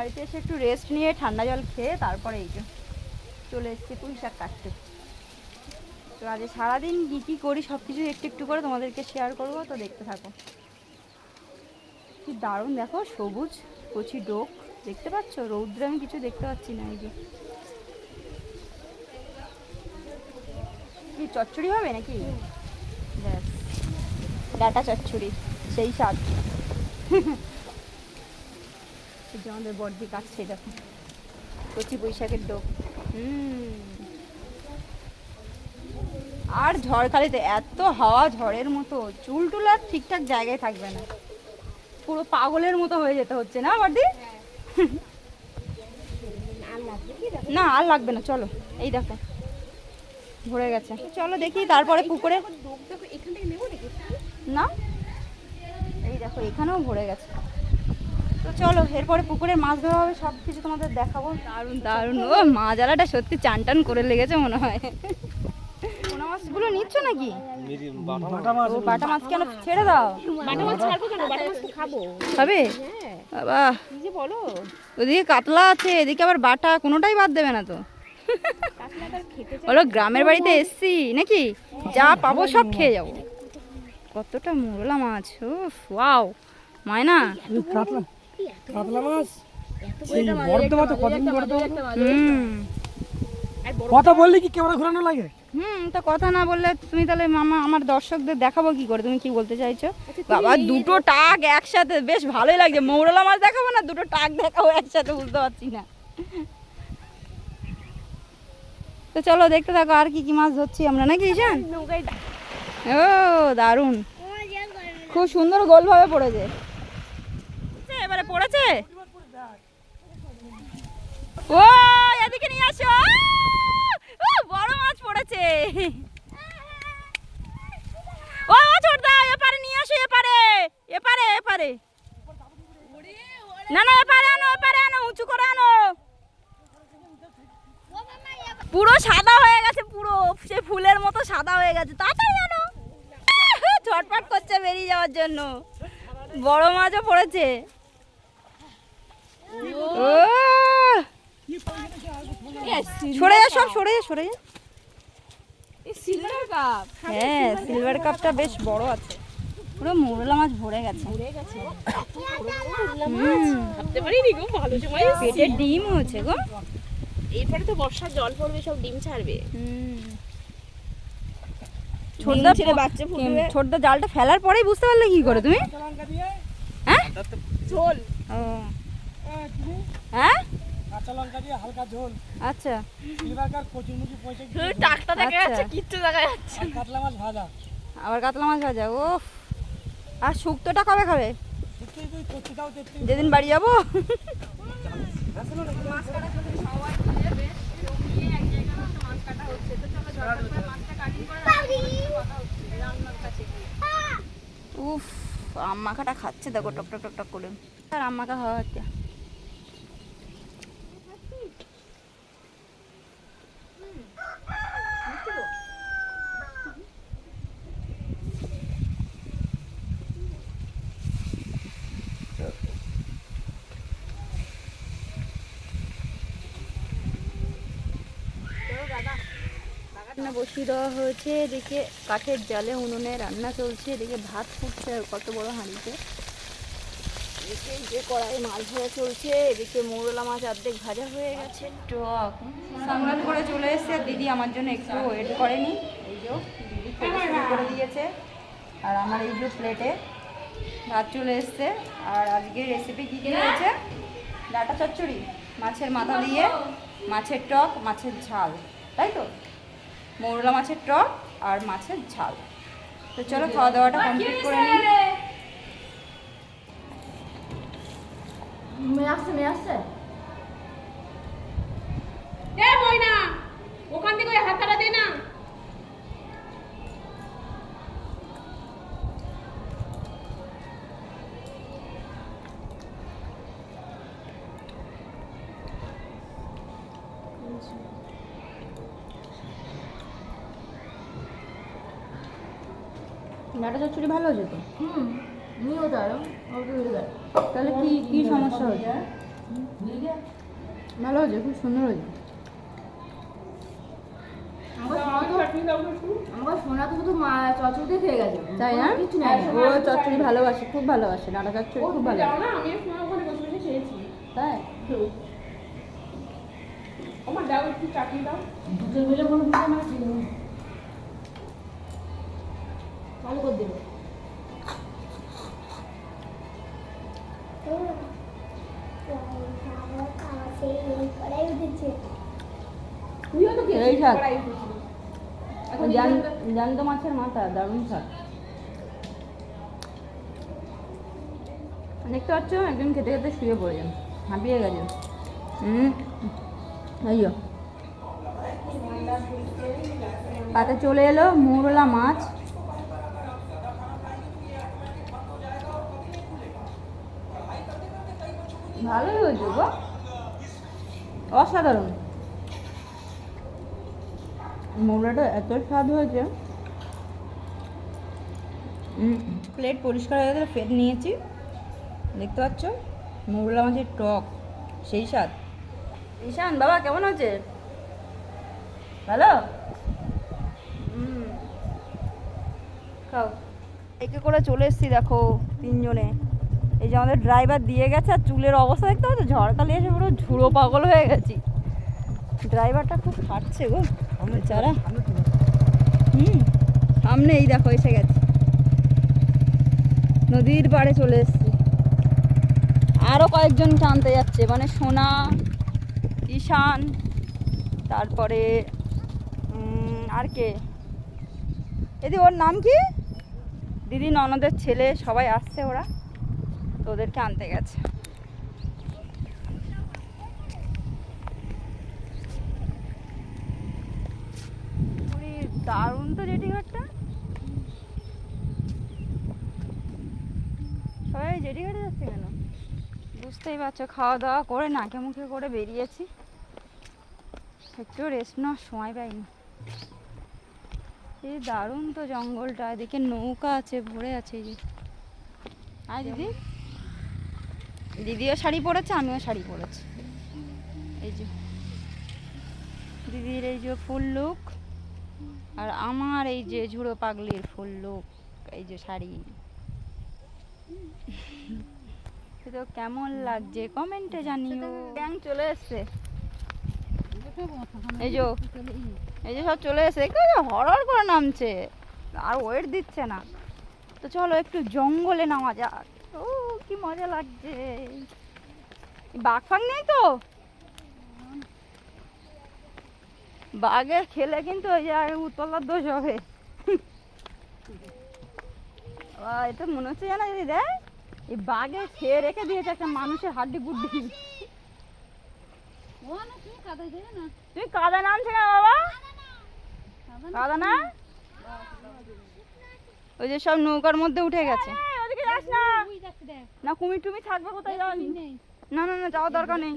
বাড়িতে এসে একটু রেস্ট নিয়ে ঠান্ডা জল খেয়ে তারপরে এই যে চলে এসেছি পুঁই শাক কাটতে। তো আজ সারাদিন কী কী করি সব কিছু একটু একটু করে তোমাদেরকে শেয়ার করব, তো দেখতে থাকো। কি দারুণ, দেখো সবুজ, কচি ডোক, দেখতে পাচ্ছ? রৌদ্রে আমি কিছু দেখতে পাচ্ছি না, এই যে। কি, চচ্চড়ি হবে নাকি? ব্যাস। ডাটা চচ্চড়ি, সেই স্বাদ। এই যে আমাদের বর্দি কাটছে দেখো। কচি বৈশাখের ডোক। হুম। আর ঝড়খালিতে এত হাওয়া ঝড়ের মতো চুল টুল আর ঠিকঠাক জায়গায় থাকবে না। পুরো পাগলের মতো হয়ে যেতে হচ্ছে না বর্দি? না আর লাগবে না চলো। এই দেখো ভরে গেছে। চলো দেখি তারপরে পুকুরে। না? এই দেখো এখানেও ভরে গেছে। তো চলো এরপরে পুকুরে মাছ ধরা হবে সব কিছু তোমাদের দেখাবো। দারুণ দারুণ। ও মাছ জ্বালাটা সত্যি চান টান করে লেগেছে মনে হয়। পোনা মাছগুলো নিচ্ছ নাকি? বাটা মাছ। কেন ছেড়ে দাও? বাটা মাছ ছাড়বো কেন? বাটা মাছ তো খাব? হবে হ্যাঁ। বাবা। যে বলো? ওদিকে কাতলা আছে এদিকে আবার বাটা কোনোটাই বাদ দেবে না তো। বলো গ্রামের বাড়িতে এসছি নাকি? যা পাবো সব খেয়ে যাব। কতটা মোরলা মাছ উফ ওয়াও। মায়না? কাতলা কাতলা মাছ? সেই বর্ধমান তো কতদিন বর্ধমান হুম। কথা বললে কি ক্যামেরা ঘোরানো লাগে? হুম তো কথা না বললে তুমি তাহলে মামা আমার দর্শকদের দেখাবো কি করে? তুমি কি বলতে চাইছো? বাবা দুটো টাক একসাথে বেশ ভালোই লাগছে। মৌরলা মাছ দেখাবো না দুটো টাক দেখাবো একসাথে বুঝতে পারছি না। তো চলো দেখতে থাকো আর কি কি মাছ ধরছি আমরা নাকি ঈশান? ও দারুণ। খুব সুন্দর গোলভাবে পড়েছে। পড়েছে? ও, এদিকে নিয়ে আসো। ও, বড় মাছ পড়েছে। ও, ছোট দাও, এপারে নিয়ে আসো, এপারে। এপারে এপারে। না না, এপারে আনো এপারে আনো, উঁচু করে আনো। পুরো সাদা হয়ে গেছে, পুরো। সে ফুলের মতো সাদা হয়ে গেছে। তাড়াতাড়ি আনো। ছটপট করছে বেরিয়ে যাওয়ার জন্য। বড় মাছও পড়েছে। সরে যা সব সরে যা সরে যা। সিলভার কাপ হ্যাঁ সিলভার কাপটা বেশ বড় আছে। পুরো মোরলা মাছ ভরে গেছে। পড়ে গেছে। হুম, ভাবতে পারিনি গো ভালো সময় পেটে ডিম হচ্ছে গো। এরপরে তো বর্ষার জল পড়বে সব ডিম ছাড়বে। ছোটদা ছেড়ে বাচ্চা ফুটবে। ছোটদা জালটা ফেলার পরেই বুঝতে পারলে কি করে তুমি? হ্যাঁ? ঝোল। ও। তুমি হ্যাঁ? কাঁচা লঙ্কা দিয়ে হালকা ঝোল। আচ্ছা। সিলভারকার কচুরমুচি পয়সা শুধু টাকটা দেখা আচ্ছা। যাচ্ছে কিচ্ছু দেখা যাচ্ছে কাতলা মাছ ভাজা। আবার কাতলা মাছ ভাজা ও আর শুক্তোটা কবে খাবে? যেদিন বাড়ি যাব? উফ আম মাখাটা খাচ্ছে দেখো টক টক টক টক করে। আর আম মাখা খাওয়া হচ্ছে বসিয়ে দেওয়া হয়েছে, এদিকে কাঠের জালে উনুনে রান্না চলছে, এদিকে ভাত ফুটছে কত বড় হাঁড়িতে। এদিকে যে কড়াই মাছ ভাজা চলছে এদিকে মৌরলা মাছ অর্ধেক ভাজা হয়ে গেছে। টক। করে চলে এসেছে। আর দিদি আমার জন্য একটু ওয়েট করেনি। এই যে দিদি করে দিয়েছে। আর আমার এই যে প্লেটে ভাত চলে এসছে। আর আজকে রেসিপি কী কী হয়েছে? ডাটা চচ্চড়ি মাছের মাথা দিয়ে মাছের টক মাছের ঝাল। তাই তো? মৌরলা মাছের টক আর মাছের ঝাল। তো চলো খাওয়া দাওয়াটা কমপ্লিট করে নিই। মেয়ে আসছে মেয়ে আসছে। এ ময়না ওখান থেকে ওই হাতটা দে না। চচ্চড়ি ভালো হয়েছে তো হুম নিও দাঁড়ো ওকে উড়ে দাঁড়ো তাহলে কি কি সমস্যা হচ্ছে ভালো হয়েছে? খুব সুন্দর হয়েছে। আমার সোনা তো আমার সোনা তো শুধু মা চচড়িতে খেয়ে গেছে। তাই না? কিছু নেই। ও চচ্চড়ি ভালোবাসে খুব ভালোবাসে। ডাটা চচ্চড়ি খুব ভালো না আমি সময় ওখানে বসে বসে খেয়েছি। তাই? আমার দাও একটু চাটনি দাও। দুটো মিলে কোনো চালু করে দেবে। এই শাক। জ্যান্ত মাছের মাথা দারুণ স্বাদ দেখতে পাচ্ছ? একজন খেতে খেতে শুয়ে পড়েছেন হাঁপিয়ে গেছে। হুম। আইয়ো পাতে চলে এলো মৌরলা মাছ। ভালোই হয়েছে গো। অসাধারণ। মৌলাটা এত স্বাদ হয়েছে। প্লেট পরিষ্কার হয়ে গেলে ফের নিয়েছি। দেখতে পাচ্ছ? মৌলা মাছের টক, সেই স্বাদ। ঈশান, বাবা, কেমন আছে ভালো? খাও। একে করে চলে এসেছি, দেখো, তিনজনে। এই যে আমাদের ড্রাইভার দিয়ে গেছে আর চুলের অবস্থা দেখতে পাচ্ছ? ঝড়কালি এসে পুরো ঝুড়ো পাগল হয়ে গেছি। ড্রাইভারটা খুব খাটছে গো বেচারা হুম সামনে এই দেখো এসে গেছে। নদীর পাড়ে চলে এসেছি। আরও কয়েকজন টানতে যাচ্ছে মানে সোনা ঈশান তারপরে আর কে? এদি ওর নাম কি? দিদি ননদের ছেলে সবাই আসছে ওরা। তো ওদেরকে আনতে গেছে। দারুণ তো জেটি ঘাটটা। সবাই জেটি ঘাটে যাচ্ছে কেন? বুঝতেই পারছ খাওয়া দাওয়া করে নাকে মুখে করে বেরিয়েছি। একটু রেস্ট নেওয়ার সময় পাইনি। এই দারুণ তো জঙ্গলটা, এদিকে নৌকা আছে, ভরে আছে এই যে। দিদি। দিদিও শাড়ি পরেছে আমিও শাড়ি পরেছি। এই যে দিদির এই যে ফুল লুক আর আমার এই যে ঝুড়ো পাগলির ফুল লুক এই যে শাড়ি। তো কেমন লাগছে কমেন্টে জানিও। ব্যাং চলে এসছে। এই যে এই যে সব চলে এসে হরর করে নামছে। আর ওয়েট দিচ্ছে না। তো চলো একটু জঙ্গলে নামা যাক। কি মজা লাগছে। বাঘ ফাগ নেই তো? বাঘের খেলে কিন্তু ওই যে উতলার দোষ হবে। এটা মনে হচ্ছে জানা যদি দেয় এই বাঘে খেয়ে রেখে দিয়েছে একটা মানুষের হাড্ডি গুড্ডি। তুই কাদা নামছে না বাবা? কাদা না। ওই যে সব নৌকার মধ্যে উঠে গেছে। ওদিকে যাস না। না কুমির টুমি থাকবে কোথায় যাওয়া না না না যাওয়ার দরকার নেই।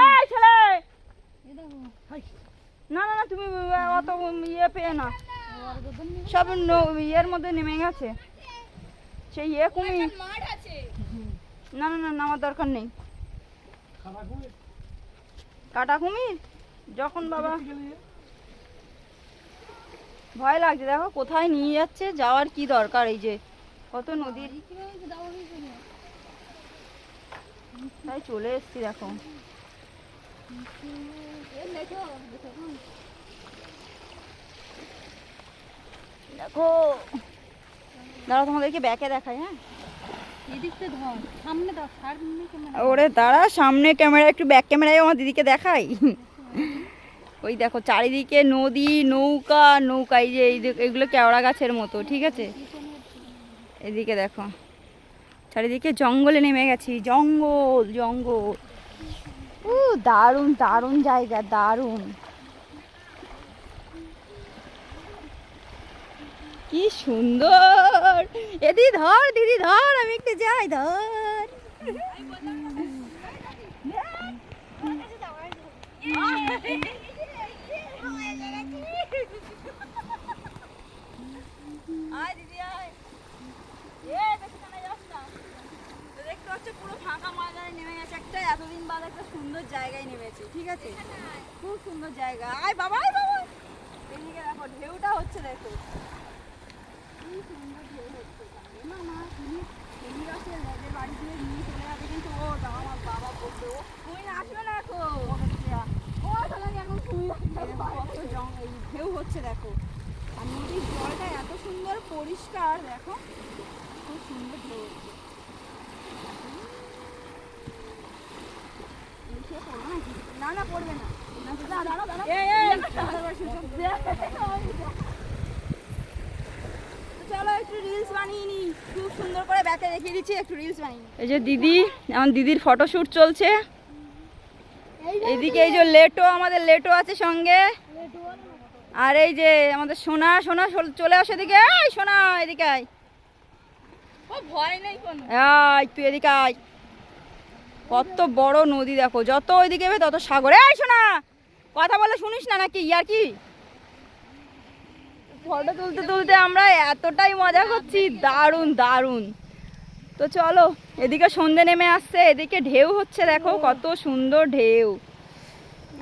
এই ছেলে! না না না তুমি অত ইয়ে পেয়ে না। সব ইয়ের মধ্যে নেমে গেছে। সেই ইয়ে কুমির। না না না নামার দরকার নেই। কাটা কুমির? যখন বাবা ভয় লাগছে দেখো কোথায় নিয়ে যাচ্ছে যাওয়ার কি দরকার এই যে কত নদীর? তাই চলে এসছি দেখো। দেখো। দাঁড়া তোমাদেরকে ব্যাকে দেখাই হ্যাঁ? ওরে দাঁড়া সামনে ক্যামেরা একটু ব্যাক ক্যামেরায় আমার দিদিকে দেখাই। ওই দেখো চারিদিকে নদী নৌকা নৌকা এই যে এই যে- এগুলো কেওড়া গাছের মতো ঠিক আছে? এদিকে দেখো। চারিদিকে জঙ্গলে নেমে গেছি। জঙ্গল জঙ্গল। উ, দারুণ দারুণ জায়গা, দারুণ। কি সুন্দর! এদি ধর, দিদি ধর, আমি একটু যাই, ধর। আয় দিদি আয় এ বেশি টানা যাস না তো পুরো ফাঁকা ময়দানে নেমে গেছে। একটা এতদিন বাদ একটা সুন্দর জায়গায় নেমেছে, ঠিক আছে? খুব সুন্দর জায়গা। আয় বাবা আয় বাবা। এদিকে দেখো, ঢেউটা হচ্ছে, দেখো। কি সুন্দর ঢেউ হচ্ছে। তুমি বাড়ি দিয়ে নিয়ে চলে যাবে, কিন্তু ও আমার বাবা ও তুমি আসবে না ও এখন ঢেউ হচ্ছে, দেখো। আর নদীর জলটা এত সুন্দর পরিষ্কার, দেখো। খুব সুন্দর ঢেউ হচ্ছে? না না পড়বে না এই যে দিদি, এখন দিদির ফটোশুট চলছে। এদিকে এই যে লেটো, আমাদের লেটো আছে সঙ্গে। আর এই যে আমাদের সোনা সোনা চলে আসো এদিকে। সোনা, এদিকে আয়। আয় তুই এদিকে আয়। কত বড় নদী দেখো, যত ওইদিকে যাবে তত সাগর। এই, শোনা, কথা বলে শুনিস না নাকি? ইয়ার কি? ফটো তুলতে তুলতে আমরা এতটাই মজা করছি, দারুণ দারুণ। তো চলো, এদিকে সন্ধে নেমে আসছে, এদিকে ঢেউ হচ্ছে, দেখো কত সুন্দর ঢেউ।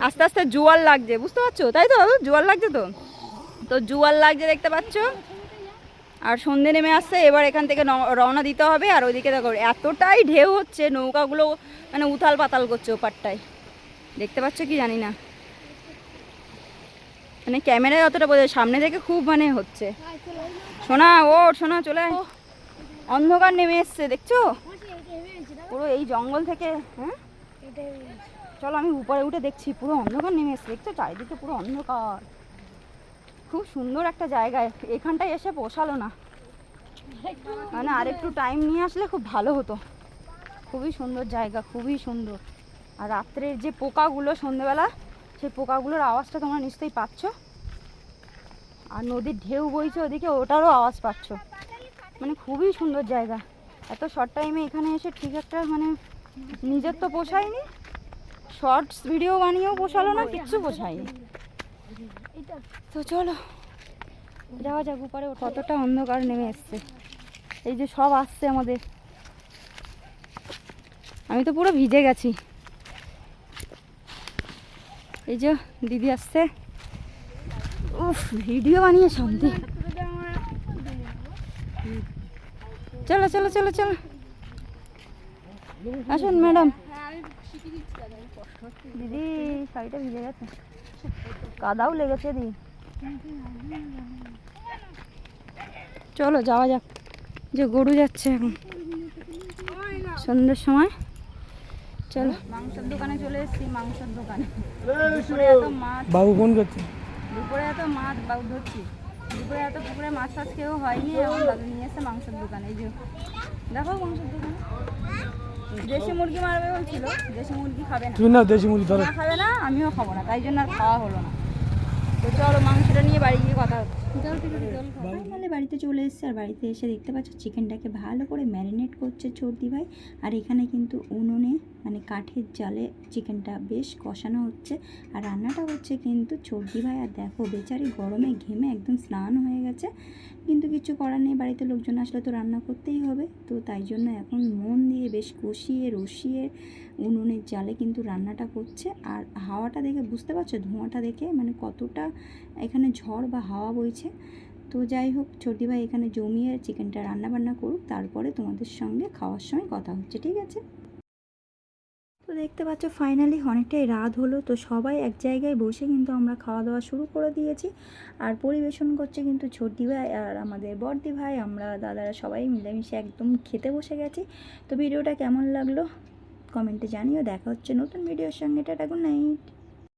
আস্তে আস্তে জোয়ার লাগছে, বুঝতে পারছ? তাই তো জোয়ার লাগছে তো? তো জোয়ার লাগছে দেখতে পাচ্ছ? আর সন্ধে নেমে আসছে, এবার এখান থেকে রওনা দিতে হবে। আর ওইদিকে দেখো, এতটাই ঢেউ হচ্ছে, নৌকাগুলো মানে উথাল পাতাল করছে ওপারটায়। দেখতে পাচ্ছ কি জানি না। মানে ক্যামেরায় অতটা বোঝা সামনে থেকে খুব মানে হচ্ছে। শোনা ও শোনা চলে। অন্ধকার নেমে এসছে, দেখছ? পুরো এই জঙ্গল থেকে হ্যাঁ? চলো, আমি উপরে উঠে দেখছি, পুরো অন্ধকার নেমে এসছে, দেখছ? চারিদিকে পুরো অন্ধকার। খুব সুন্দর একটা জায়গা। এখানটায় এসে পোষালো না। মানে আরেকটু টাইম নিয়ে আসলে খুব ভালো হতো। খুবই সুন্দর জায়গা, খুবই সুন্দর। আর রাত্রের যে পোকাগুলো সন্ধেবেলা, সেই পোকাগুলোর আওয়াজটা তোমরা নিশ্চয়ই পাচ্ছ। আর নদীর ঢেউ বইছে ওদিকে, ওটারও আওয়াজ পাচ্ছ। মানে খুবই সুন্দর জায়গা। এত শর্ট টাইমে এখানে এসে ঠিক একটা মানে নিজের তো পোষায়নি। শর্টস ভিডিও বানিয়েও পোষালো না, কিচ্ছু পোষায়নি। তো চলো যাওয়া যাক উপরে। কতটা অন্ধকার নেমে এসছে। এই যে সব আসছে আমাদের। আমি তো পুরো ভিজে গেছি। এই যে দিদি আসছে। উফ ভিডিও বানিয়ে শান্তি। চলো চলো চলো চলো। আসুন ম্যাডাম দিদি শাড়িটা ভিজে গেছে। কাদাও লেগেছে দি। চলো যাওয়া যাক। যে গরু যাচ্ছে এখন। সন্ধ্যের সময়। চলো। মাংসের দোকানে চলে এসেছি মাংসের দোকানে। দুপুরে এত মাছ। বাবু ফোন করছে। দুপুরে এত মাছ বাবু ধরছি। দুপুরে এত পুকুরে মাছ ফাছ কেউ হয়নি এখন দাদু নিয়ে এসে মাংসের দোকানে। এই যে দেখো মাংসের দোকানে। দেশি মুরগি মারবে বলছিল দেশি মুরগি খাবে না। তুমি না দেশি মুরগি ধরো। না খাবে না আমিও খাব না তাই জন্য আর খাওয়া হলো না। তো চলো মাংসটা নিয়ে বাড়ি গিয়ে কথা হচ্ছে। ফাইনালি বাড়িতে চলে এসেছে আর বাড়িতে এসে দেখতে পাচ্ছ চিকেনটাকে ভালো করে ম্যারিনেট করছে চর্দি ভাই। আর এখানে কিন্তু উনুনে মানে কাঠের জালে চিকেনটা বেশ কষানো হচ্ছে। আর রান্নাটা হচ্ছে কিন্তু চর্দি ভাই। আর দেখো বেচারি গরমে ঘেমে একদম স্নান হয়ে গেছে। কিন্তু কিছু করার নেই, বাড়িতে লোকজন আসলে তো রান্না করতেই হবে। তো তাই জন্য এখন মন দিয়ে বেশ কষিয়ে, রসিয়ে উনুনের জালে কিন্তু রান্নাটা করছে। আর হাওয়াটা দেখে বুঝতে পারছ? ধোঁয়াটা দেখে মানে কতটা এখানে ঝড় বা হাওয়া বইছে। তো যাই হোক ছোটি ভাই এখানে জমিয়ে চিকেনটা রান্না বান্না করুক, তারপরে তোমাদের সঙ্গে খাওয়ার সময় কথা হচ্ছে, ঠিক আছে? তো দেখতে পাচ্ছ ফাইনালি অনেকটাই রাত হলো। তো সবাই এক জায়গায় বসে কিন্তু আমরা খাওয়া দাওয়া শুরু করে দিয়েছি। আর পরিবেশন করছে কিন্তু ছোটি ভাই আর আমাদের বড়দি ভাই। আমরা দাদারা সবাই মিলেমিশে একদম খেতে বসে গেছি। তো ভিডিওটা কেমন লাগল? কমেন্টে জানিও। দেখা হচ্ছে নতুন ভিডিওর সঙ্গে। Tata good night